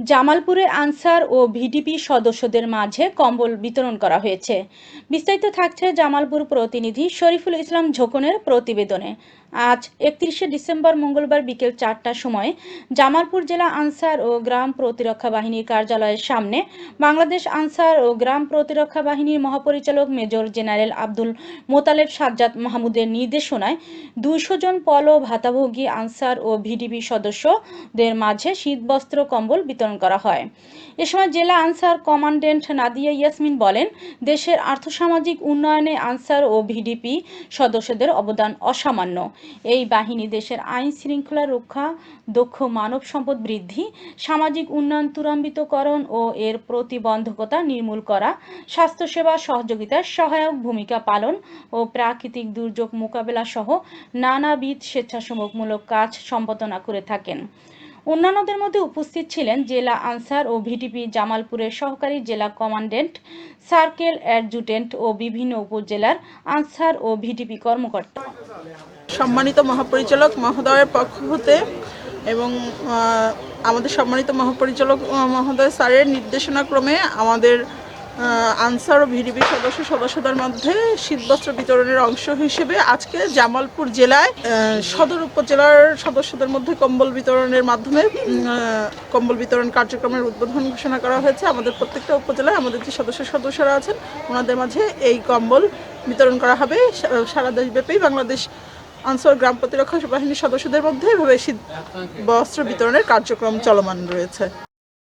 জামালপুরে আনসার ও ভিডিপি সদস্যদের মাঝে কম্বল বিতরণ করা হয়েছে। বিস্তারিত থাকছে জামালপুর প্রতিনিধি শরীফুল ইসলাম ঝোকনের প্রতিবেদনে। আজ একত্রিশে ডিসেম্বর মঙ্গলবার বিকেল চারটার সময় জামালপুর জেলা আনসার ও গ্রাম প্রতিরক্ষা বাহিনীর কার্যালয়ের সামনে বাংলাদেশ আনসার ও গ্রাম প্রতিরক্ষা বাহিনীর মহাপরিচালক মেজর জেনারেল আব্দুল মোতালেব সাজ্জাদ মাহমুদের নির্দেশনায় দুইশো জন পল ভাতাভোগী আনসার ও ভিডিপি সদস্যদের মাঝে শীতবস্ত্র কম্বল বিতরণ করা হয়। এ সময় জেলা আনসার কমান্ড্যান্ট নাদিয়া ইয়াসমিন বলেন, দেশের আর্থসামাজিক উন্নয়নে আনসার ও ভিডিপি সদস্যদের অবদান অসামান্য। এই বাহিনী দেশের আইন শৃঙ্খলা রক্ষা, দক্ষ মানব সম্পদ বৃদ্ধি, সামাজিক উন্নয়ন ত্বরান্বিতকরণ ও এর প্রতিবন্ধকতা নির্মূল করা, স্বাস্থ্যসেবা সহযোগিতার সহায়ক ভূমিকা পালন ও প্রাকৃতিক দুর্যোগ মোকাবেলা সহ নানাবিধ স্বেচ্ছাসেবকমূলক কাজ সম্পাদনা করে থাকেন। অন্যান্যদের মধ্যে উপস্থিত ছিলেন জেলা আনসার ও ভিডিপি জামালপুরের সহকারী জেলা কমান্ডেন্ট, সার্কেল অ্যাডজুটেন্ট ও বিভিন্ন উপজেলার আনসার ও ভিডিপি কর্মকর্তা। সম্মানিত মহাপরিচালক মহোদয়ের পক্ষ হতে এবং আমাদের সম্মানিত মহাপরিচালক মহোদয় স্যারের নির্দেশনাক্রমে আমাদের আনসার ও ভিডিপি সদস্য সদস্যদের মধ্যে শীতবস্ত্র বিতরণের অংশ হিসেবে আজকে জামালপুর জেলায় সদর উপজেলার সদস্যদের মধ্যে কম্বল বিতরণের মাধ্যমে কম্বল বিতরণ কার্যক্রমের উদ্বোধন ঘোষণা করা হয়েছে। আমাদের প্রত্যেকটা উপজেলায় আমাদের যে সদস্য সদস্যরা আছেন, ওনাদের মাঝে এই কম্বল বিতরণ করা হবে। সারা দেশব্যাপী বাংলাদেশ আনসার গ্রাম প্রতিরক্ষা বাহিনীর সদস্যদের মধ্যে এভাবে শীত বস্ত্র বিতরণের কার্যক্রম চলমান রয়েছে।